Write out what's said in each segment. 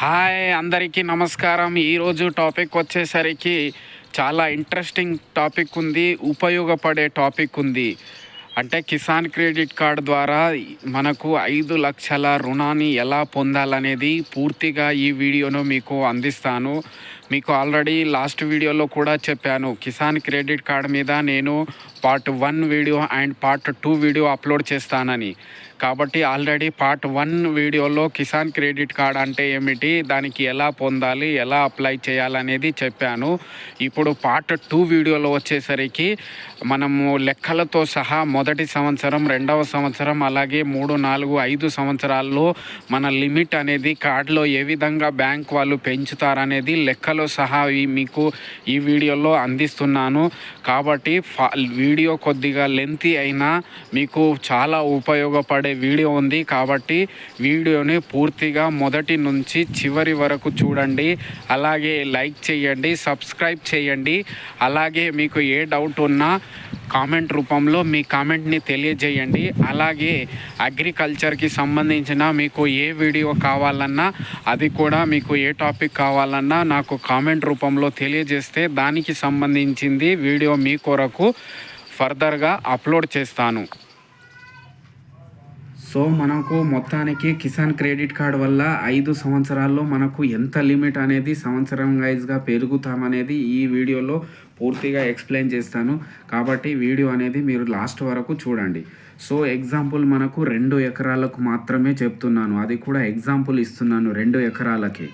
Hi అందరికీ నమస్కారం. ఈరోజు టాపిక్ వచ్చేసరికి చాలా ఇంట్రెస్టింగ్ టాపిక్ ఉంది ఉపయోగపడే టాపిక్ ఉంది. అంటే కిసాన్ క్రెడిట్ కార్డ్ ద్వారా మనకు ఐదు లక్షల రుణాన్ని ఎలా పొందాలనేది పూర్తిగా ఈ వీడియోను మీకు అందిస్తాను. మీకు ఆల్రెడీ లాస్ట్ వీడియోలో కూడా చెప్పాను కిసాన్ క్రెడిట్ కార్డ్ మీద నేను part one video and part two video upload చేస్తానని. కాబట్టి ఆల్రెడీ పార్ట్ వన్ వీడియోలో కిసాన్ క్రెడిట్ కార్డ్ అంటే ఏమిటి? దానికి ఎలా పొందాలి? ఎలా అప్లై చేయాలనేది చెప్పాను. ఇప్పుడు పార్ట్ టూ వీడియోలో వచ్చేసరికి మనము లెక్కలతో సహా మొదటి సంవత్సరం రెండవ సంవత్సరం అలాగే మూడు నాలుగు ఐదు సంవత్సరాల్లో మన లిమిట్ అనేది కార్డులో ఏ విధంగా బ్యాంక్ వాళ్ళు పెంచుతారనేది లెక్కలో సహా ఈ- మీకు ఈ వీడియోలో అందిస్తున్నాను. కాబట్టి వీడియో కొద్దిగా లెంతీ అయినా మీకు చాలా ఉపయోగపడే వీడియో ఉంది కాబట్టి వీడియోని పూర్తిగా మొదటి నుంచి చివరి వరకు చూడండి. అలాగే లైక్ చేయండి సబ్స్క్రైబ్ చేయండి. అలాగే మీకు ఏ డౌట్ ఉన్నా కామెంట్ రూపంలో మీ కామెంట్ని తెలియజేయండి. అలాగే అగ్రికల్చర్కి సంబంధించిన మీకు ఏ వీడియో కావాలన్నా అది కూడా మీకు ఏ టాపిక్ కావాలన్నా నాకు కామెంట్ రూపంలో తెలియజేస్తే దానికి సంబంధించింది వీడియో మీ కొరకు ఫర్దర్గా అప్లోడ్ చేస్తాను. సో మనకు మొత్తానికి కిసాన్ క్రెడిట్ కార్డ్ వల్ల ఐదు సంవత్సరాల్లో మనకు ఎంత లిమిట్ అనేది సంవత్సరం వైజ్గా పెరుగుతామనేది ఈ వీడియోలో పూర్తిగా ఎక్స్ప్లెయిన్ చేస్తాను. కాబట్టి వీడియో అనేది మీరు లాస్ట్ వరకు చూడండి. సో ఎగ్జాంపుల్ మనకు రెండు ఎకరాలకు మాత్రమే చెప్తున్నాను. అది కూడా ఎగ్జాంపుల్ ఇస్తున్నాను రెండు ఎకరాలకి.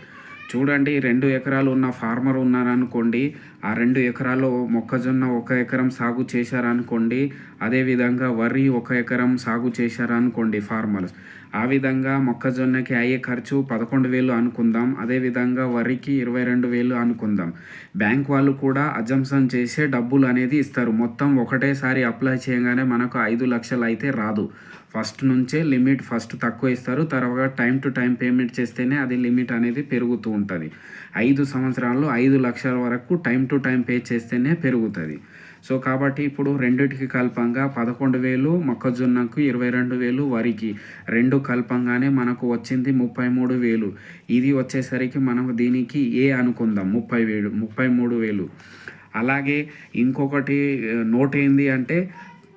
చూడండి రెండు ఎకరాలు ఉన్న ఫార్మర్ ఉన్నారనుకోండి ఆ రెండు ఎకరాల్లో మొక్కజొన్న ఒక ఎకరం సాగు చేశారనుకోండి అదేవిధంగా వరి ఒక ఎకరం సాగు చేశారనుకోండి ఫార్మర్స్. ఆ విధంగా మొక్కజొన్నకి అయ్యే ఖర్చు పదకొండు వేలు అనుకుందాం అదేవిధంగా వరికి ఇరవై రెండు వేలు అనుకుందాం. బ్యాంక్ వాళ్ళు కూడా అజంప్షన్ చేసే డబ్బులు అనేది ఇస్తారు. మొత్తం ఒకటేసారి అప్లై చేయగానే మనకు ఐదు లక్షలు అయితే రాదు. ఫస్ట్ నుంచే లిమిట్ ఫస్ట్ తక్కువ ఇస్తారు. తర్వాత టైం టు టైం పేమెంట్ చేస్తేనే అది లిమిట్ అనేది పెరుగుతూ ఉంటుంది. ఐదు సంవత్సరాల్లో ఐదు లక్షల వరకు టైం టు టైం పే చేస్తేనే పెరుగుతుంది. సో కాబట్టి ఇప్పుడు రెండిటికి కల్పంగా పదకొండు వేలు మొక్కజొన్నకు ఇరవై రెండు వేలు వరికి. రెండు కల్పంగానే మనకు వచ్చింది ముప్పై మూడు వేలు. ఇది వచ్చేసరికి మనం దీనికి ఏ అనుకుందాం? ముప్పై వేలు ముప్పై మూడు వేలు. అలాగే ఇంకొకటి నోట్ ఏంది అంటే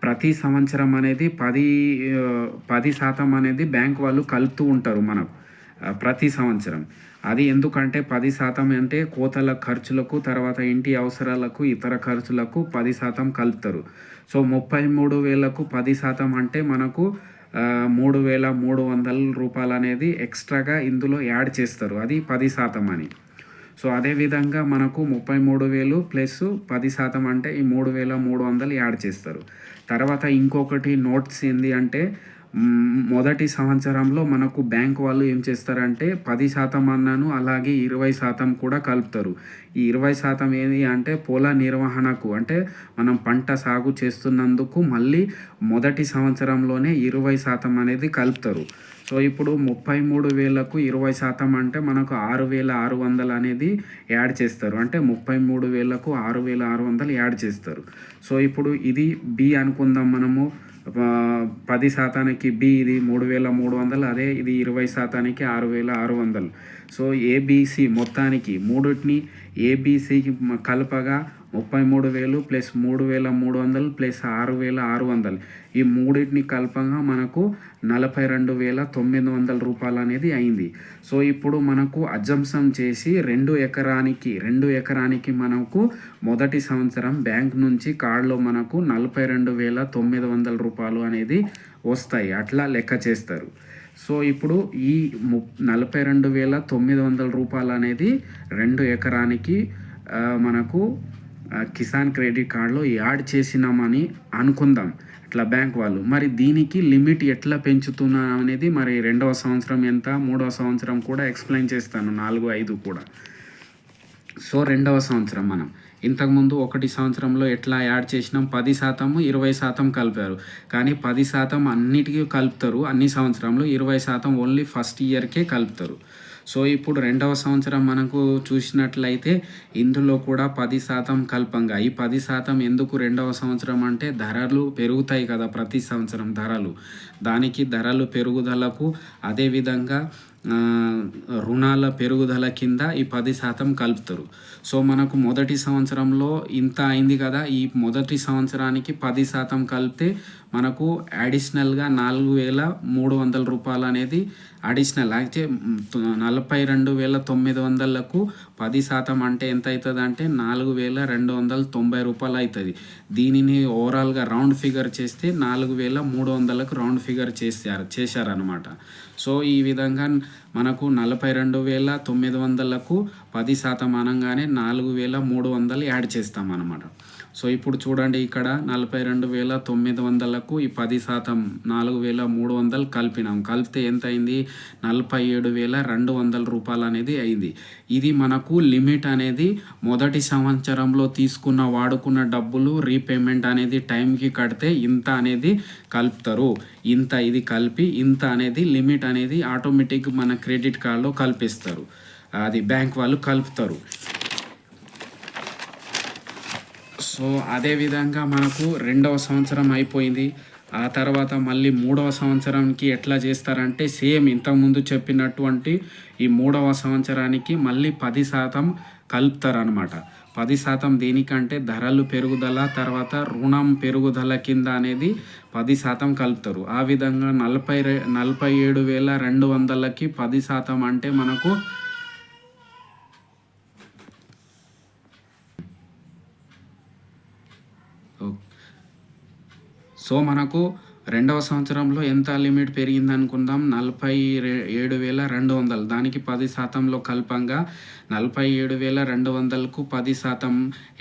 ప్రతి సంవత్సరం అనేది పది పది శాతం అనేది బ్యాంక్ వాళ్ళు కలుపుతూ ఉంటారు మనకు ప్రతి సంవత్సరం. అది ఎందుకంటే పది శాతం అంటే కోతల ఖర్చులకు తర్వాత ఇంటి అవసరాలకు ఇతర ఖర్చులకు పది శాతం కలుపుతారు. సో ముప్పై మూడు వేలకు పది శాతం అంటే మనకు మూడు వేల మూడు వందల రూపాయలు అనేది ఎక్స్ట్రాగా ఇందులో యాడ్ చేస్తారు. అది పది శాతం అని. సో అదేవిధంగా మనకు ముప్పై మూడు వేలు ప్లస్ పది శాతం అంటే ఈ మూడు వేల మూడు వందలు యాడ్ చేస్తారు. తర్వాత ఇంకొకటి నోట్స్ ఏంది అంటే మొదటి సంవత్సరంలో మనకు బ్యాంక్ వాళ్ళు ఏం చేస్తారంటే పది శాతం అన్నాను అలాగే ఇరవై శాతం కూడా కలుపుతారు. ఈ ఇరవై శాతం ఏది అంటే పొల నిర్వహణకు అంటే మనం పంట సాగు చేస్తున్నందుకు మళ్ళీ మొదటి సంవత్సరంలోనే ఇరవై శాతం అనేది కలుపుతారు. సో ఇప్పుడు ముప్పై మూడు వేలకు ఇరవై శాతం అంటే మనకు ఆరు వేల ఆరు వందలు అనేది యాడ్ చేస్తారు. అంటే ముప్పై మూడు వేలకు ఆరు వేల ఆరు వందలు యాడ్ చేస్తారు. సో ఇప్పుడు ఇది బి అనుకుందాం మనము. పది శాతానికి బి ఇది మూడు వేల మూడు వందలు అదే ఇది ఇరవై శాతానికి ఆరు వేల ఆరు వందలు. సో ఏబీసీ మొత్తానికి మూడుటిని ఏబీసీకి కలపగా ముప్పై మూడు వేలు ప్లస్ మూడు వేల మూడు వందలు ప్లస్ ఆరు వేల ఆరు వందలు. ఈ మూడింటిని కలపంగా మనకు నలభై రెండు వేల తొమ్మిది వందల రూపాయలు అనేది అయింది. సో ఇప్పుడు మనకు అజంసం చేసి రెండు ఎకరానికి రెండు ఎకరానికి మనకు మొదటి సంవత్సరం బ్యాంక్ నుంచి కార్డులో మనకు నలభై రెండు వేల తొమ్మిది వందల రూపాయలు అనేది వస్తాయి. అట్లా లెక్క చేస్తారు. సో ఇప్పుడు ఈ ము నలభై రెండు వేల తొమ్మిది వందల రూపాయలు అనేది రెండు ఎకరానికి మనకు కిసాన్ క్రెడిట్ కార్డులో యాడ్ చేసినామని అనుకుందాం. ఇట్లా బ్యాంక్ వాళ్ళు. మరి దీనికి లిమిట్ ఎట్లా పెంచుతున్నా అనేది మరి రెండవ సంవత్సరం ఎంత? మూడవ సంవత్సరం కూడా ఎక్స్ప్లెయిన్ చేస్తాను. నాలుగు ఐదు కూడా. సో రెండవ సంవత్సరం మనం. ఇంతకుముందు ఒకటి సంవత్సరంలో ఎట్లా యాడ్ చేసినాం? పది శాతము ఇరవై శాతం కలిపారు. కానీ పది శాతం అన్నిటికీ కలుపుతారు. అన్ని సంవత్సరంలో ఇరవై శాతం ఓన్లీ ఫస్ట్ ఇయర్కే కలుపుతారు. సో ఇప్పుడు రెండవ సంవత్సరం మనకు చూసినట్లయితే ఇందులో కూడా పది శాతం కల్పంగా. ఈ పది శాతం ఎందుకు రెండవ సంవత్సరం అంటే ధరలు పెరుగుతాయి కదా ప్రతి సంవత్సరం ధరలు. దానికి ధరలు పెరుగుదలకు అదేవిధంగా రుణాల పెరుగుదల కింద ఈ పది శాతం కలుపుతారు. సో మనకు మొదటి సంవత్సరంలో ఇంత అయింది కదా ఈ మొదటి సంవత్సరానికి పది శాతం కలిపితే మనకు అడిషనల్గా నాలుగు వేల మూడు వందల రూపాయలు అనేది అడిషనల్ అయితే నలభై రెండు వేల తొమ్మిది వందలకు పది శాతం అంటే ఎంత అవుతుంది అంటే నాలుగు వేల రెండు వందల తొంభై రూపాయలు అవుతుంది దీనిని ఓవరాల్గా రౌండ్ ఫిగర్ చేస్తే నాలుగు వేల మూడు వందలకు రౌండ్ ఫిగర్ చేశారు చేశారనమాట సో ఈ విధంగా మనకు నలభై రెండు వేల తొమ్మిది వందలకు పది శాతం అనగానే నాలుగు వేల మూడు వందలు యాడ్ చేస్తాం అన్నమాట సో ఇప్పుడు చూడండి ఇక్కడ నలభై రెండు వేల తొమ్మిది వందలకు ఈ పది శాతం నాలుగు వేల మూడు వందలు కలిపినాం. కలిపితే ఎంత అయింది? నలభై ఏడు వేల రెండు వందల రూపాయలు అనేది అయింది. ఇది మనకు లిమిట్ అనేది మొదటి సంవత్సరంలో తీసుకున్న వాడుకున్న డబ్బులు రీపేమెంట్ అనేది టైంకి కడితే ఇంత అనేది కలుపుతారు. ఇంత ఇది కలిపి ఇంత అనేది లిమిట్ అనేది ఆటోమేటిక్ మన క్రెడిట్ కార్డులో కల్పిస్తారు. అది బ్యాంక్ వాళ్ళు కలుపుతారు. సో అదే విధంగా మనకు రెండవ సంవత్సరం అయిపోయింది. ఆ తర్వాత మళ్ళీ మూడవ సంవత్సరానికి ఎట్లా చేస్తారంటే సేమ్ ఇంతకుముందు చెప్పినటువంటి ఈ మూడవ సంవత్సరానికి మళ్ళీ పది శాతం కలుపుతారనమాట పది శాతం దేనికంటే ధరలు పెరుగుదల తర్వాత రుణం పెరుగుదల కింద అనేది పది శాతం కలుపుతారు. ఆ విధంగా నలభై నలభై ఏడు వేల రెండు వందలకి పది శాతం అంటే మనకు సో మనకు రెండవ సంవత్సరంలో ఎంత లిమిట్ పెరిగింది అనుకుందాం నలభై ఏడు వేల రెండు వందలు. దానికి పది శాతంలో కల్పంగా నలభై ఏడు వేల రెండు వందలకు పది శాతం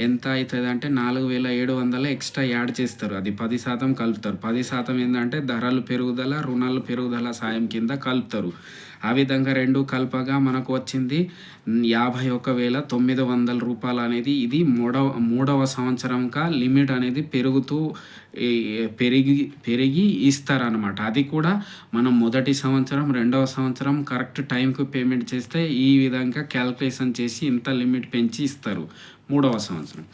ఎంత అవుతుంది అంటే నాలుగు వేల ఏడు వందల ఎక్స్ట్రా యాడ్ చేస్తారు. అది పది శాతం కలుపుతారు. పది శాతం ఏంటంటే ధరలు పెరుగుదల రుణాలు పెరుగుదల సాయం కింద కలుపుతారు. ఆ విధంగా రెండు కలపగా మనకు వచ్చింది యాభై ఒక వేల తొమ్మిది వందల రూపాయలు అనేది. ఇది మూడవ మూడవ సంవత్సరంగా లిమిట్ అనేది పెరుగుతూ పెరిగి పెరిగి ఇస్తారనమాట అది కూడా మనం మొదటి సంవత్సరం రెండవ సంవత్సరం కరెక్ట్ టైంకు పేమెంట్ చేస్తే ఈ విధంగా క్యాల్కులేషన్ చేసి ఇంత లిమిట్ పెంచి ఇస్తారు మూడవ సంవత్సరం.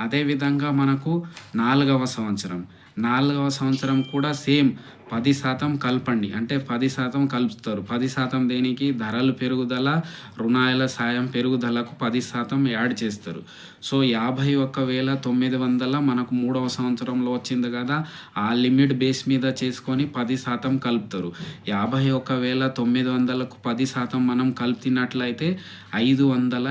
అదేవిధంగా మనకు నాలుగవ సంవత్సరం. నాలుగవ సంవత్సరం కూడా సేమ్ పది శాతం కలపండి. అంటే పది శాతం కలుపుతారు. పది శాతం దేనికి? ధరలు పెరుగుదల రుణాల సాయం పెరుగుదలకు పది శాతం యాడ్ చేస్తారు. సో యాభై ఒక్క వేల తొమ్మిది వందల మనకు మూడవ సంవత్సరంలో వచ్చింది కదా ఆ లిమిట్ బేస్ మీద చేసుకొని పది శాతం కలుపుతారు. యాభై ఒక్క వేల తొమ్మిది వందలకు పది శాతం మనం కలుపుతున్నట్లయితే ఐదు వందల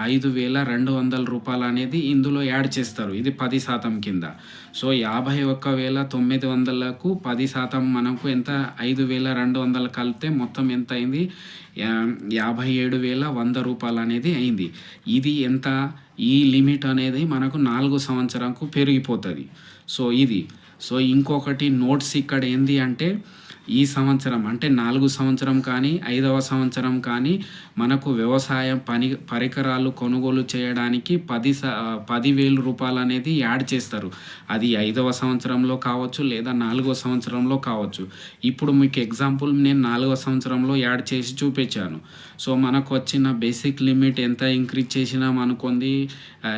ఐదు వేల రెండు వందల రూపాయలు అనేది ఇందులో యాడ్ చేస్తారు. ఇది పది శాతం కింద. సో యాభై ఒక్క వేల తొమ్మిది వందలకు పది శాతం మనకు ఎంత? ఐదు వేల రెండు వందలు కలిపితే మొత్తం ఎంత అయింది? యాభై ఏడు వేల వంద రూపాయలు అనేది అయింది. ఇది ఎంత? ఈ లిమిట్ అనేది మనకు నాలుగు సంవత్సరంకు పెరిగిపోతుంది. సో ఇది. సో ఇంకొకటి నోట్స్ ఇక్కడ ఏంది అంటే ఈ సంవత్సరం అంటే నాలుగు సంవత్సరం కానీ ఐదవ సంవత్సరం కానీ మనకు వ్యవసాయం పని పరికరాలు కొనుగోలు చేయడానికి పది స పదివేలు రూపాయలు అనేది యాడ్ చేస్తారు. అది ఐదవ సంవత్సరంలో కావచ్చు లేదా నాలుగో సంవత్సరంలో కావచ్చు. ఇప్పుడు మీకు ఎగ్జాంపుల్ నేను నాలుగో సంవత్సరంలో యాడ్ చేసి చూపించాను. సో మనకు వచ్చిన బేసిక్ లిమిట్ ఎంత ఇంక్రీజ్ చేసినాం అనుకుంది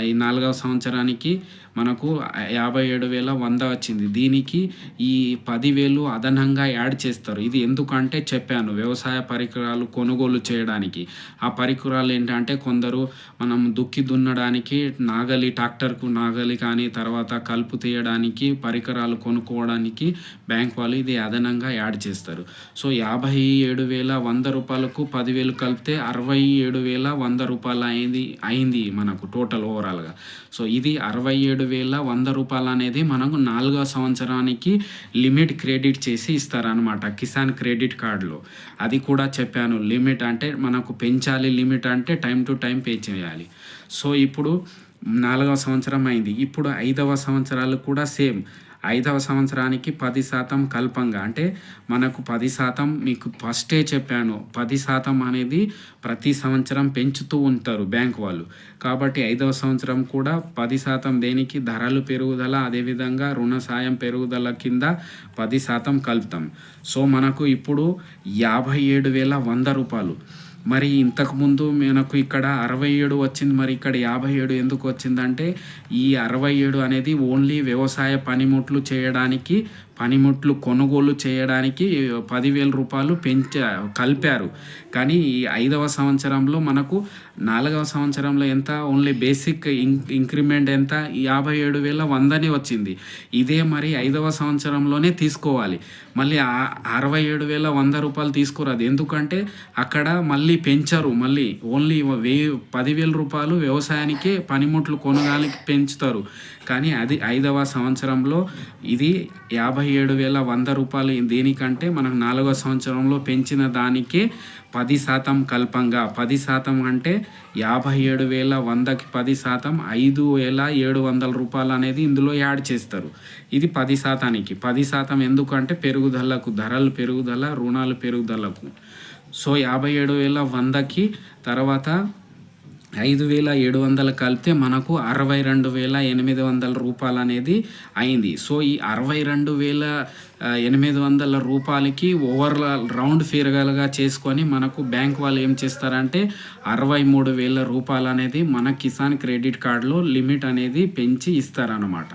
ఈ నాలుగవ సంవత్సరానికి మనకు యాభై ఏడు వేల వంద వచ్చింది. దీనికి ఈ పదివేలు అదనంగా యాడ్ చేస్తారు. ఇది ఎందుకంటే చెప్పాను వ్యవసాయ పరికరాలు కొనుగోలు చేయడానికి. ఆ పరికరాలు ఏంటంటే కొందరు మనం దుక్కి దున్నడానికి నాగలి ట్రాక్టర్కు నాగలి కానీ తర్వాత కలుపు తీయడానికి పరికరాలు కొనుక్కోవడానికి బ్యాంక్ వాళ్ళు ఇది అదనంగా యాడ్ చేస్తారు. సో యాభై ఏడు వేల వంద రూపాయలకు పదివేలు కలిపితే అరవై ఏడు వేల వంద రూపాయలు అయింది అయింది మనకు టోటల్ ఓవరాల్గా. సో ఇది అరవై ఏడు వేల వంద రూపాయలు అనేది మనకు నాలుగో సంవత్సరానికి లిమిట్ క్రెడిట్ చేసి ఇస్తారనమాట కిసాన్ క్రెడిట్ కార్డులో. అది కూడా చెప్పాను లిమిట్ అంటే మనకు పెంచాలి లిమిట్ అంటే టైం టు టైం పే చేయాలి. సో ఇప్పుడు నాలుగవ సంవత్సరం అయింది ఇప్పుడు ఐదవ సంవత్సరాలు కూడా సేమ్. ఐదవ సంవత్సరానికి పది శాతం కల్పంగా. అంటే మనకు పది శాతం మీకు ఫస్టే చెప్పాను. పది శాతం అనేది ప్రతి సంవత్సరం పెంచుతూ ఉంటారు బ్యాంక్ వాళ్ళు. కాబట్టి ఐదవ సంవత్సరం కూడా పది శాతం దేనికి? ధరలు పెరుగుదల అదేవిధంగా రుణ సాయం పెరుగుదల కింద పది శాతం కలుపుతాం. సో మనకు ఇప్పుడు యాభై ఏడు వేల వంద రూపాయలు. మరి ఇంతకుముందు మనకు ఇక్కడ అరవై ఏడు వచ్చింది మరి ఇక్కడ యాభై ఏడు ఎందుకు వచ్చిందంటే ఈ అరవై ఏడు అనేది ఓన్లీ వ్యవసాయ పనిముట్లు చేయడానికి పనిముట్లు కొనుగోలు చేయడానికి పదివేల రూపాయలు పెంచ కలిపారు. కానీ ఈ ఐదవ సంవత్సరంలో మనకు నాలుగవ సంవత్సరంలో ఎంత? ఓన్లీ బేసిక్ ఇన్ ఇంక్రిమెంట్ ఎంత? యాభై ఏడు వేల వందనే వచ్చింది. ఇదే మరి ఐదవ సంవత్సరంలోనే తీసుకోవాలి. మళ్ళీ అరవై ఏడు వేల వంద రూపాయలు తీసుకురాదు. ఎందుకంటే అక్కడ మళ్ళీ పెంచరు. మళ్ళీ ఓన్లీ వెయ్యి పదివేల రూపాయలు వ్యవసాయానికే పనిముట్లు కొనడానికి పెంచుతారు. కానీ అది ఐదవ సంవత్సరంలో ఇది యాభై ఏడు వేల వంద రూపాయలు దేనికంటే మనకు నాలుగవ సంవత్సరంలో పెంచిన దానికే పది శాతం కల్పంగా. పది శాతం అంటే యాభై ఏడు వేల వందకి పది శాతం ఐదు వేల ఏడు వందల రూపాయలు అనేది ఇందులో యాడ్ చేస్తారు. ఇది పది శాతానికి. పది శాతం ఎందుకంటే పెరుగుదలకు ధరలు పెరుగుదల రుణాలు పెరుగుదలకు. సో యాభై ఏడు వేల వందకి తర్వాత ఐదు వేల ఏడు వందలు కలిపితే మనకు అరవై రెండు వేల ఎనిమిది వందల రూపాయలు అనేది అయింది. సో ఈ అరవై రెండు వేల ఎనిమిది వందల రూపాయలకి ఓవర్ రౌండ్ ఫిగర్గా చేసుకొని మనకు బ్యాంక్ వాళ్ళు ఏం చేస్తారంటే అరవై మూడు వేల రూపాయలు అనేది మన కిసాన్ క్రెడిట్ కార్డులో లిమిట్ అనేది పెంచి ఇస్తారన్నమాట.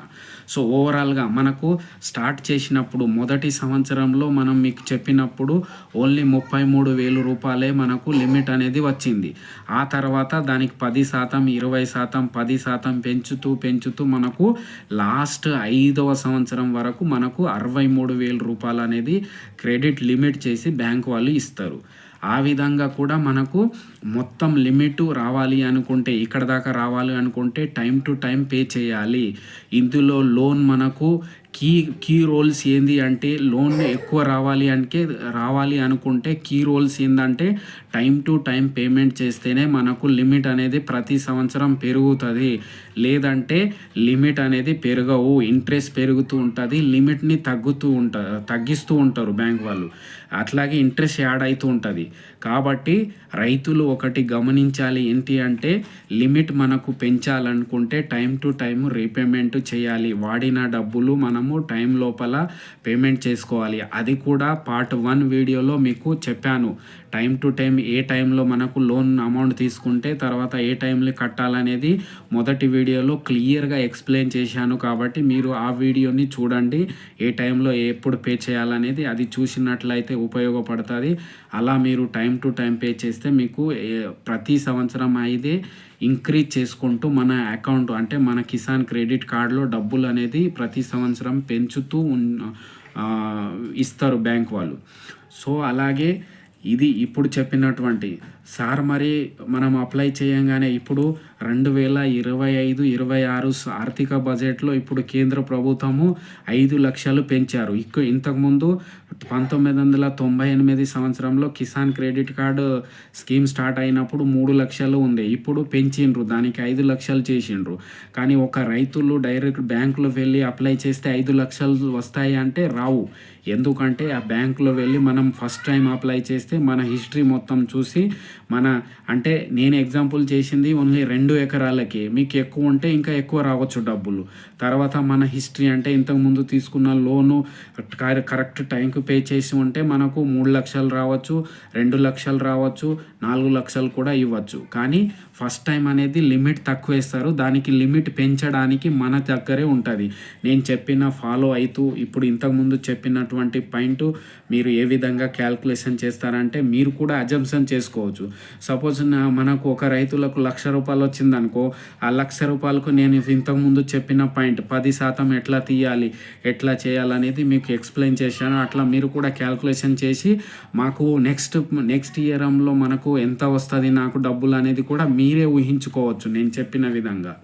సో ఓవరాల్గా మనకు స్టార్ట్ చేసినప్పుడు మొదటి సంవత్సరంలో మనం మీకు చెప్పినప్పుడు ఓన్లీ ముప్పై మూడు వేలు రూపాయలే మనకు లిమిట్ అనేది వచ్చింది. ఆ తర్వాత దానికి పది శాతం ఇరవై శాతం పది శాతం పెంచుతూ పెంచుతూ మనకు లాస్ట్ ఐదవ సంవత్సరం వరకు మనకు అరవై మూడు వేల రూపాయలు అనేది క్రెడిట్ లిమిట్ చేసి బ్యాంక్ వాళ్ళు ఇస్తారు. ఆ విధంగా కూడా మనకు మొత్తం లిమిట్ రావాలి అనుకుంటే ఇక్కడ దాకా రావాలి అనుకుంటే టైం టు టైం పే చేయాలి. ఇందులో లోన్ మనకు కీ కీ రోల్స్ ఏంది అంటే లోన్ ఎక్కువ రావాలి అంటే రావాలి అనుకుంటే కీ రోల్స్ ఏంటంటే టైం టు టైం పేమెంట్ చేస్తేనే మనకు లిమిట్ అనేది ప్రతి సంవత్సరం పెరుగుతుంది. లేదంటే లిమిట్ అనేది పెరగవు ఇంట్రెస్ట్ పెరుగుతూ ఉంటుంది లిమిట్ని తగ్గుతూ ఉంట తగ్గిస్తూ ఉంటారు బ్యాంక్ వాళ్ళు. అట్లాగే ఇంట్రెస్ట్ యాడ్ అవుతూ ఉంటుంది. కాబట్టి రైతులు ఒకటి గమనించాలి ఏంటి అంటే లిమిట్ మనకు పెంచాలనుకుంటే టైం టు టైం రీపేమెంట్ చేయాలి. వాడిన డబ్బులు మనము టైం లోపల పేమెంట్ చేసుకోవాలి. అది కూడా పార్ట్ వన్ వీడియోలో మీకు చెప్పాను. టైం టు టైం ఏ టైంలో మనకు లోన్ అమౌంట్ తీసుకుంటే తర్వాత ఏ టైంలో కట్టాలనేది మొదటి వీడియోలో క్లియర్గా ఎక్స్ప్లెయిన్ చేశాను కాబట్టి మీరు ఆ వీడియోని చూడండి. ఏ టైంలో ఎప్పుడు పే చేయాలనేది అది చూసినట్లయితే ఉపయోగపడుతుంది. అలా మీరు టైం టు టైం పే చేస్తే మీకు ప్రతి సంవత్సరం అయితే ఇంక్రీజ్ చేసుకుంటూ మన అకౌంట్ అంటే మన కిసాన్ క్రెడిట్ కార్డులో డబ్బులు అనేది ప్రతి సంవత్సరం పెంచుతూ ఇస్తారు బ్యాంక్ వాళ్ళు. సో అలాగే ఇది ఇప్పుడు చెప్పినటువంటి సార్ మరి మనం అప్లై చేయంగానే ఇప్పుడు రెండు వేల ఇరవై ఐదు ఇరవై ఆరు ఆర్థిక బడ్జెట్లో ఇప్పుడు కేంద్ర ప్రభుత్వము ఐదు లక్షలు పెంచారు. ఇక ఇంతకుముందు పంతొమ్మిది వందల తొంభై ఎనిమిది సంవత్సరంలో Kisan credit card scheme start అయినప్పుడు మూడు లక్షలు ఉంది ఇప్పుడు పెంచిండ్రు. దానికి ఐదు లక్షలు చేసిండ్రు. కానీ ఒక రైతులు డైరెక్ట్ బ్యాంకులో వెళ్ళి అప్లై చేస్తే ఐదు లక్షలు వస్తాయి అంటే రావు. ఎందుకంటే ఆ బ్యాంకులో వెళ్ళి మనం ఫస్ట్ టైం అప్లై చేస్తే మన హిస్టరీ మొత్తం చూసి మన అంటే నేను ఎగ్జాంపుల్ చేసింది ఓన్లీ రెండు ఎకరాలకి. మీకు ఎక్కువ ఉంటే ఇంకా ఎక్కువ రావచ్చు డబ్బులు. తర్వాత మన హిస్టరీ అంటే ఇంతకుముందు తీసుకున్న లోను కరెక్ట్ టైంకి పే చేసి ఉంటే మనకు మూడు లక్షలు రావచ్చు రెండు లక్షలు రావచ్చు నాలుగు లక్షలు కూడా ఇవ్వచ్చు. కానీ ఫస్ట్ టైం అనేది లిమిట్ తక్కువ వేస్తారు. దానికి లిమిట్ పెంచడానికి మన దగ్గరే ఉంటుంది. నేను చెప్పిన ఫాలో అవుతూ ఇప్పుడు ఇంతకుముందు చెప్పినటువంటి పాయింట్ మీరు ఏ విధంగా క్యాల్కులేషన్ చేస్తారంటే మీరు కూడా అజంప్షన్ చేసుకోవచ్చు. సపోజ్ మనకు ఒక రైతులకు లక్ష రూపాయలు వచ్చిందనుకో ఆ లక్ష రూపాయలకు నేను ఇంతకుముందు చెప్పిన పాయింట్ పది శాతం ఎట్లా తీయాలి ఎట్లా చేయాలనేది మీకు ఎక్స్ప్లెయిన్ చేశాను. అట్లా మీరు కూడా క్యాల్కులేషన్ చేసి మాకు నెక్స్ట్ నెక్స్ట్ ఇయర్లో మనకు ఎంత వస్తుంది నాకు డబ్బులు అనేది కూడా మీరే ఊహించుకోవచ్చు నేను చెప్పిన విధంగా.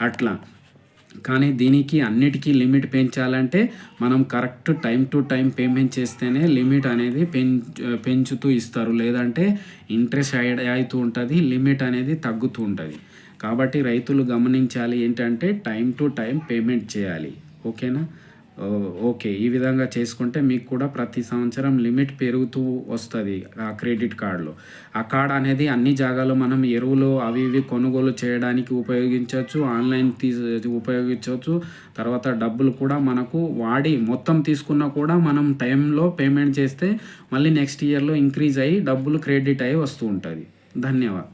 అట్లా. కానీ దీనికి అన్నిటికీ లిమిట్ పెంచాలంటే మనం correct time to time payment చేస్తేనే లిమిట్ అనేది పెంచు పెంచుతూ ఇస్తారు. లేదంటే ఇంట్రెస్ట్ యాడ్ అవుతూ ఉంటుంది లిమిట్ అనేది తగ్గుతూ ఉంటుంది. కాబట్టి రైతులు గమనించాలి ఏంటంటే టైం టు టైం పేమెంట్ చేయాలి. ఓకేనా? ఓకే. ఈ విధంగా చేసుకుంటే మీకు కూడా ప్రతి సంవత్సరం లిమిట్ పెరుగుతూ వస్తుంది ఆ క్రెడిట్ కార్డులో. ఆ కార్డ్ అనేది అన్ని జాగాలో మనం ఎరువులు అవి ఇవి కొనుగోలు చేయడానికి ఉపయోగించవచ్చు ఆన్లైన్ తీసి ఉపయోగించవచ్చు. తర్వాత డబ్బులు కూడా మనకు వాడి మొత్తం తీసుకున్నా కూడా మనం టైంలో పేమెంట్ చేస్తే మళ్ళీ నెక్స్ట్ ఇయర్లో ఇంక్రీజ్ అయ్యి డబ్బులు క్రెడిట్ అయ్యి వస్తూ ఉంటుంది. ధన్యవాదాలు